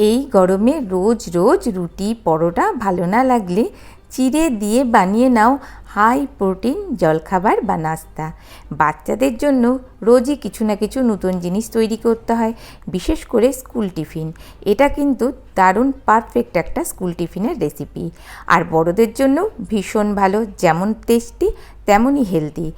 এই গরমে রোজ রোজ রুটি পরোটা ভালো না লাগলে চিড়ে দিয়ে বানিয়ে নাও। হাই প্রোটিন জলখাবার বা নাস্তা। বাচ্চাদের জন্য রোজই কিছু না কিছু নতুন জিনিস তৈরি করতে হয়, বিশেষ করে স্কুল টিফিন। এটা কিন্তু দারুণ পারফেক্ট একটা স্কুল টিফিনের রেসিপি। আর বড়দের জন্য ভীষণ ভালো, যেমন টেস্টি, তেমনই হেলদি।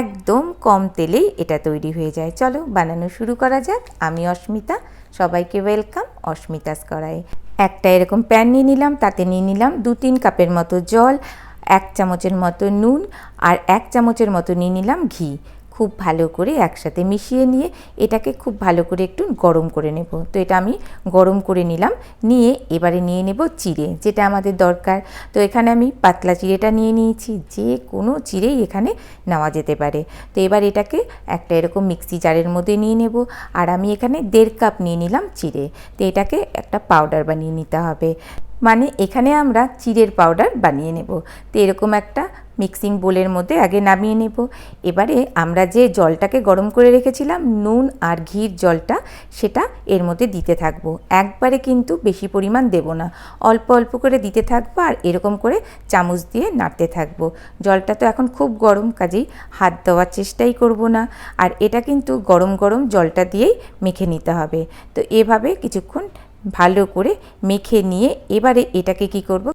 একদম কম তেলেই এটা তৈরি হয়ে যায়। চলো বানানো শুরু করা যাক। আমি অস্মিতা, সবাইকে ওয়েলকাম অস্মিতাস করায় একটা এরকম প্যান নিয়ে নিলাম, তাতে নিয়ে নিলাম দু তিন কাপের মতো জল এক চামচের মতো নুন আর এক চামচের মতো নিয়ে নিলাম ঘি। খুব ভালো করে একসাথে মিশিয়ে নিয়ে এটাকে খুব ভালো করে একটু গরম করে নেব। তো এটা আমি গরম করে নিলাম। নিয়ে এবারে নিয়ে নেব চিড়ে, যেটা আমাদের দরকার। তো এখানে আমি পাতলা চিড়েটা নিয়ে নিয়েছি। যে কোনো চিড়েই এখানে নেওয়া যেতে পারে। তো এবার এটাকে একটা এরকম মিক্সি জারের মধ্যে নিয়ে নেব। আর আমি এখানে দেড় কাপ নিয়ে নিলাম চিড়ে। তো এটাকে একটা পাউডার বানিয়ে নিতে হবে। মানে এখানে আমরা চিড়ের পাউডার বানিয়ে নেব। তো এরকম একটা মিক্সিং বোলের মধ্যে আগে নামিয়ে নেব। এবারে আমরা যে জলটাকে গরম করে রেখেছিলাম, নুন আর ঘির জলটা, সেটা এর মধ্যে দিতে থাকব। একবারে কিন্তু বেশি পরিমাণ দেব না। অল্প অল্প করে দিতে থাকব আর এরকম করে চামচ দিয়ে নাড়তে থাকব। জলটা তো এখন খুব গরম, কাজেই হাত দেওয়ার চেষ্টাই করব না। আর এটা কিন্তু গরম গরম জলটা দিয়েই মেখে নিতে হবে। তো এভাবে কিছুক্ষণ ভালো করে মেখে নিয়ে এবারে এটাকে কি করব?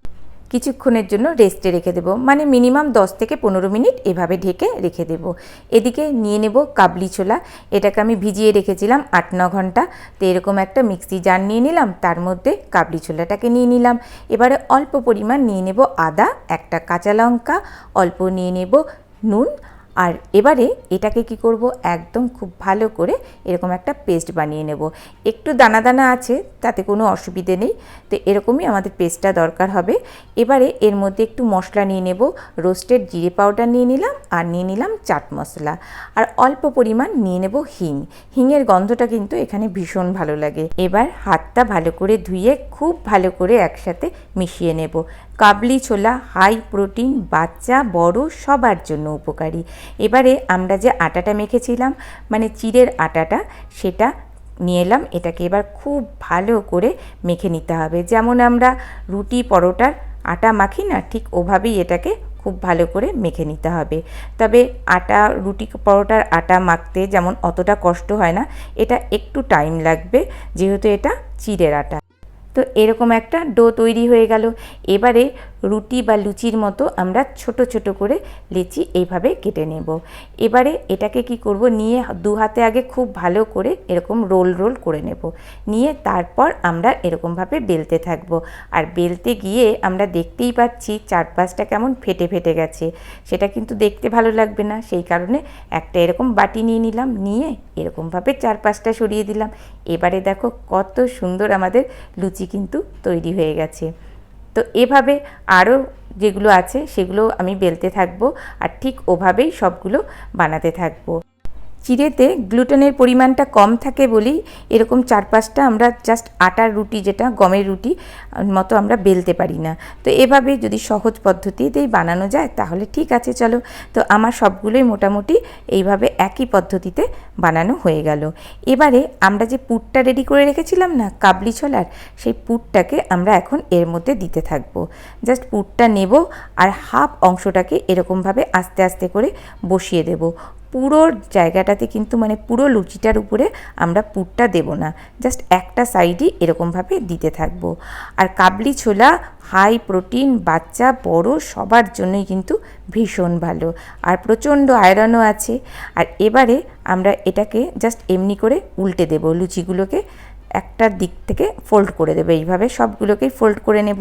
কিছুক্ষণের জন্য রেস্টে রেখে দেবো। মানে মিনিমাম 10 থেকে পনেরো মিনিট এভাবে ঢেকে রেখে দেবো। এদিকে নিয়ে নেব কাবলি ছোলা। এটাকে আমি ভিজিয়ে রেখেছিলাম আট ন ঘণ্টা। তো এরকম একটা মিক্সি জার নিয়ে নিলাম। তার মধ্যে কাবলি ছোলাটাকে নিয়ে নিলাম। এবারে অল্প পরিমাণ নিয়ে নেব আদা, একটা কাঁচা লঙ্কা, অল্প নিয়ে নেব নুন আর এবারে এটাকে কি করব? একদম খুব ভালো করে এরকম একটা পেস্ট বানিয়ে নেব। একটু দানা দানা আছে, তাতে কোনো অসুবিধে নেই। তো এরকমই আমাদের পেস্টটা দরকার হবে। এবারে এর মধ্যে একটু মশলা নিয়ে নেব। রোস্টেড জিরে পাউডার নিয়ে নিলাম আর নিয়ে নিলাম চাট মশলা। আর অল্প পরিমাণ নিয়ে নেব হিং। হিংয়ের গন্ধটা কিন্তু এখানে ভীষণ ভালো লাগে। এবার হাতটা ভালো করে ধুয়ে খুব ভালো করে একসাথে মিশিয়ে নেব। কাবলি, ছোলা, হাই, প্রোটিন, বাচ্চা, বড়, সবার জন্য উপকারী। এবারে আমরা যে আটাটা মেখেছিলাম মানে চিড়ের আটাটা, সেটা নিয়ে এলাম। এটাকে এবার খুব ভালো করে মেখে নিতে হবে। যেমন আমরা রুটি, পরোটার আটা মাখি না, ঠিক ওভাবেই এটাকে খুব ভালো করে মেখে নিতে হবে। তবে আটা, রুটি, পরোটার আটা মাখতে যেমন অতটা কষ্ট হয় না, এটা একটু টাইম লাগবে, যেহেতু এটা চিড়ের আটা। তো এরকম একটা ডো তৈরি হয়ে গেল। এবারে রুটি বা লুচির মতো আমরা ছোট ছোট করে লেচি এইভাবে কেটে নেব। এবারে এটাকে কি করব? নিয়ে দু হাতে আগে খুব ভালো করে এরকম রোল রোল করে নেব। নিয়ে তারপর আমরা এরকমভাবে বেলতে থাকব। আর বেলতে গিয়ে আমরা দেখতেই পাচ্ছি চারপাশটা কেমন ফেটে ফেটে গেছে। সেটা কিন্তু দেখতে ভালো লাগবে না। সেই কারণে একটা এরকম বাটি নিয়ে নিলাম, নিয়ে এরকমভাবে চারপাশটা সরিয়ে দিলাম। এবারে দেখো কত সুন্দর আমাদের লুচি কিন্তু তৈরি হয়ে গেছে। তো এভাবে আরও যেগুলো আছে সেগুলো আমি বেলতে থাকব আর ঠিক ওভাবেই সবগুলো বানাতে থাকব। চিড়েতে গ্লুটেনের পরিমাণটা কম থাকে বলেই এরকম চার পাঁচটা আমরা জাস্ট আটার রুটি যেটা, গমের রুটি মতো আমরা বেলতে পারি না। তো এভাবে যদি সহজ পদ্ধতিতেই বানানো যায় তাহলে ঠিক আছে, চলো। তো আমার সবগুলোই মোটামুটি এইভাবে একই পদ্ধতিতে বানানো হয়ে গেল। এবারে আমরা যে পুরটা রেডি করে রেখেছিলাম না, কাবলি ছোলার, সেই পুরটাকে আমরা এখন এর মধ্যে দিতে থাকব। জাস্ট পুরটা নেব আর হাফ অংশটাকে এরকমভাবে আস্তে আস্তে করে বসিয়ে দেব। পুরো জায়গাটাতে কিন্তু মানে পুরো লুচিটার উপরে আমরা পুরটা দেব না। জাস্ট একটা সাইডই এরকমভাবে দিতে থাকব। আর কাবলি ছোলা, হাই প্রোটিন, বাচ্চা, বড়, সবার জন্যই কিন্তু ভীষণ ভালো। আর প্রচণ্ড আয়রনও আছে। আর এবারে আমরা এটাকে জাস্ট এমনি করে উল্টে দেব। লুচিগুলোকে একটা দিক থেকে ফোল্ড করে দেবো। এইভাবে সবগুলোকেই ফোল্ড করে নেব।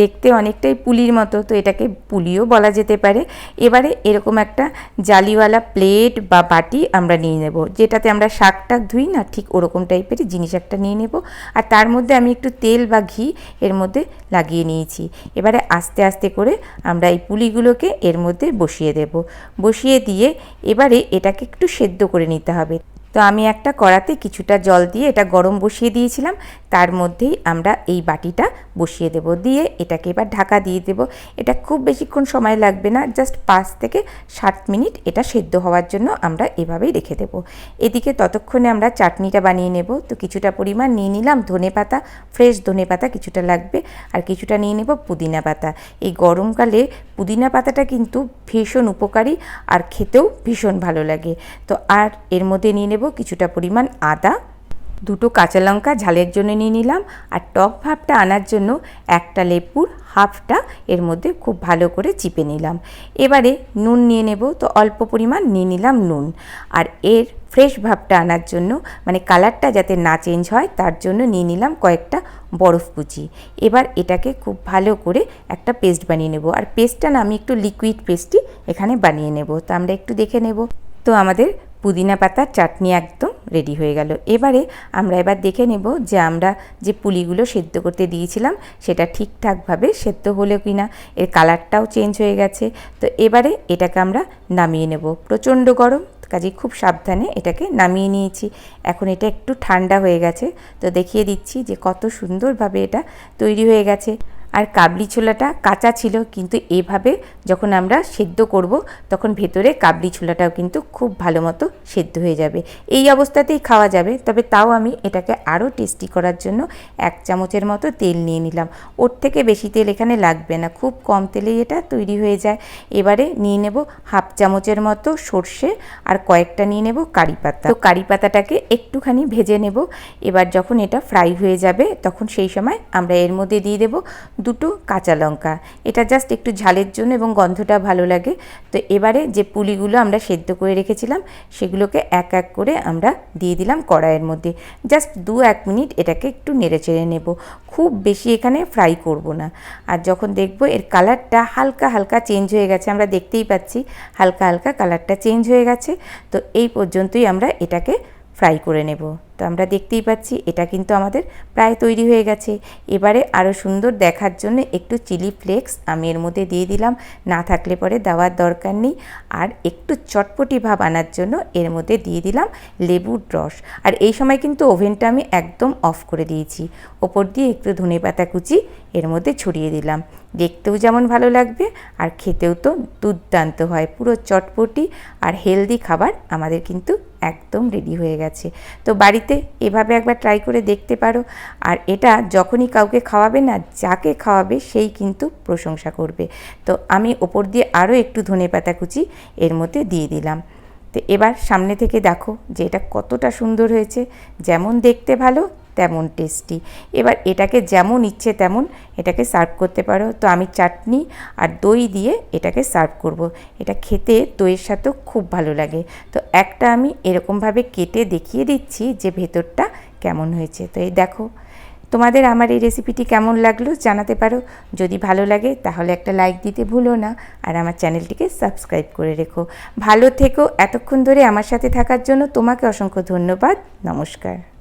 দেখতে অনেকটাই পুলির মতো, তো এটাকে পুলিও বলা যেতে পারে। এবারে এরকম একটা জালিওয়ালা প্লেট বা বাটি আমরা নিয়ে নেব, যেটাতে আমরা শাকটা ধুই না, ঠিক ওরকম টাইপের জিনিস একটা নিয়ে নেব। আর তার মধ্যে আমি একটু তেল বা ঘি এর মধ্যে লাগিয়ে নিয়েছি। এবারে আস্তে আস্তে করে আমরা এই পুলিগুলোকে এর মধ্যে বসিয়ে দেব। বসিয়ে দিয়ে এবারে এটাকে একটু সেদ্ধ করে নিতে হবে। তো আমি একটা কড়াতে কিছুটা জল দিয়ে এটা গরম বসিয়ে দিয়েছিলাম। তার মধ্যেই আমরা এই বাটিটা বসিয়ে দেব। দিয়ে এটাকে এবার ঢাকা দিয়ে দেব। এটা খুব বেশিক্ষণ সময় লাগবে না, জাস্ট পাঁচ থেকে সাত মিনিট এটা সেদ্ধ হওয়ার জন্য আমরা এভাবেই রেখে দেব। এদিকে ততক্ষণে আমরা চাটনিটা বানিয়ে নেব। তো কিছুটা পরিমাণ নিয়ে নিলাম ধনে পাতা, ফ্রেশ ধনে পাতা কিছুটা লাগবে। আর কিছুটা নিয়ে নেব পুদিনা পাতা। এই গরমকালে পুদিনা পাতাটা কিন্তু ভীষণ উপকারী আর খেতেও ভীষণ ভালো লাগে। তো আর এর মধ্যে নিয়ে নেব কিছুটা পরিমাণ আদা, দুটো কাঁচা লঙ্কা ঝালের জন্য নিয়ে নিলাম আর টক ভাবটা আনার জন্য একটা লেপুর হাফটা এর মধ্যে খুব ভালো করে চিপে নিলাম। এবারে নুন নিয়ে নেব, তো অল্প পরিমাণ নিয়ে নিলাম নুন। আর এর ফ্রেশ ভাবটা আনার জন্য মানে কালারটা যাতে না চেঞ্জ হয়, তার জন্য নিয়ে নিলাম কয়েকটা বরফ কুচি। এবার এটাকে খুব ভালো করে একটা পেস্ট বানিয়ে নেব। আর পেস্টটা না, আমি একটু লিকুইড পেস্টই এখানে বানিয়ে নেব। তো আমরা একটু দেখে নেব। তো আমাদের পুদিনা পাতার চাটনি একদম রেডি হয়ে গেল। এবারে আমরা এবার দেখে নেব যে আমরা যে পুলিগুলো সেদ্ধ করতে দিয়েছিলাম, সেটা ঠিকঠাকভাবে সেদ্ধ হলো কি না, এর কালারটাও চেঞ্জ হয়ে গেছে। তো এবারে এটাকে আমরা নামিয়ে নেব। প্রচণ্ড গরম কাজে খুব সাবধানে এটাকে নামিয়ে নিয়েছি। এখন এটা একটু ঠান্ডা হয়ে গেছে, তো দেখিয়ে দিচ্ছি যে কত সুন্দরভাবে এটা তৈরি হয়ে গেছে। আর কাবলি ছোলাটা কাঁচা ছিল, কিন্তু এভাবে যখন আমরা সেদ্ধ করব, তখন ভেতরে কাবলি ছোলাটাও কিন্তু খুব ভালো মতো সেদ্ধ হয়ে যাবে। এই অবস্থাতেই খাওয়া যাবে, তবে তাও আমি এটাকে আরও টেস্টি করার জন্য এক চামচের মতো তেল নিয়ে নিলাম। ওর থেকে বেশি তেল এখানে লাগবে না, খুব কম তেলেই এটা তৈরি হয়ে যায়। এবারে নিয়ে নেব হাফ চামচের মতো সর্ষে আর কয়েকটা নিয়ে নেব কারি পাতা। তো কারি পাতাটাকে একটুখানি ভেজে নেব। এবার যখন এটা ফ্রাই হয়ে যাবে, তখন সেই সময় আমরা এর মধ্যে দিয়ে দেব দুটো কাঁচা লঙ্কা। এটা জাস্ট একটু ঝালের জন্য এবং গন্ধটা ভালো লাগে। তো এবারে যে পুলিগুলো আমরা সেদ্ধ করে রেখেছিলাম, সেগুলোকে এক এক করে আমরা দিয়ে দিলাম কড়াইয়ের মধ্যে। জাস্ট দু এক মিনিট এটাকে একটু নেড়ে চেড়ে নেব। খুব বেশি এখানে ফ্রাই করব না। আর যখন দেখব এর কালারটা হালকা হালকা চেঞ্জ হয়ে গেছে, আমরা দেখতেই পাচ্ছি হালকা হালকা কালারটা চেঞ্জ হয়ে গেছে। তো এই পর্যন্তই আমরা এটাকে ফ্রাই করে নেব। তো আমরা দেখতেই পাচ্ছি, এটা কিন্তু আমাদের প্রায় তৈরি হয়ে গেছে। এবারে আরও সুন্দর দেখার জন্য একটু চিলি ফ্লেক্স আমি এর মধ্যে দিয়ে দিলাম। না থাকলে পরে দেওয়ার দরকার নেই। আর একটু চটপটি ভাব আনার জন্য এর মধ্যে দিয়ে দিলাম লেবুর রস। আর এই সময় কিন্তু ওভেনটা আমি একদম অফ করে দিয়েছি। ওপর দিয়ে একটু ধনে পাতা কুচি এর মধ্যে ছড়িয়ে দিলাম। দেখতেও যেমন ভালো লাগবে, আর খেতেও তো দুর্দান্ত হয়। পুরো চটপটি আর হেলদি খাবার আমাদের কিন্তু একদম রেডি হয়ে গেছে। তো বাড়িতে এভাবে একবার ট্রাই করে দেখতে পারো। আর এটা যখনই কাউকে খাওয়াবে না, যাকে খাওয়াবে সেই কিন্তু প্রশংসা করবে। তো আমি ওপর দিয়ে আরও একটু ধনে পাতা কুচি এর মধ্যে দিয়ে দিলাম। তো এবার সামনে থেকে দেখো যে এটা কতটা সুন্দর হয়েছে। যেমন দেখতে ভালো তেমন টেস্টি। এবার এটাকে যেমন ইচ্ছে তেমন এটাকে সার্ভ করতে পারো। তো আমি চাটনি আর দই দিয়ে এটাকে সার্ভ করব। এটা খেতে দইয়ের সাথেও খুব ভালো লাগে। তো একটা আমি এরকমভাবে কেটে দেখিয়ে দিচ্ছি যে ভেতরটা কেমন হয়েছে। তো এই দেখো, তোমাদের আমার এই রেসিপিটি কেমন লাগল জানাতে পারো। যদি ভালো লাগে তাহলে একটা লাইক দিতে ভুলো না আর আমার চ্যানেলটিকে সাবস্ক্রাইব করে রেখো। ভালো থেকো। এতক্ষণ ধরে আমার সাথে থাকার জন্য তোমাকে অসংখ্য ধন্যবাদ। নমস্কার।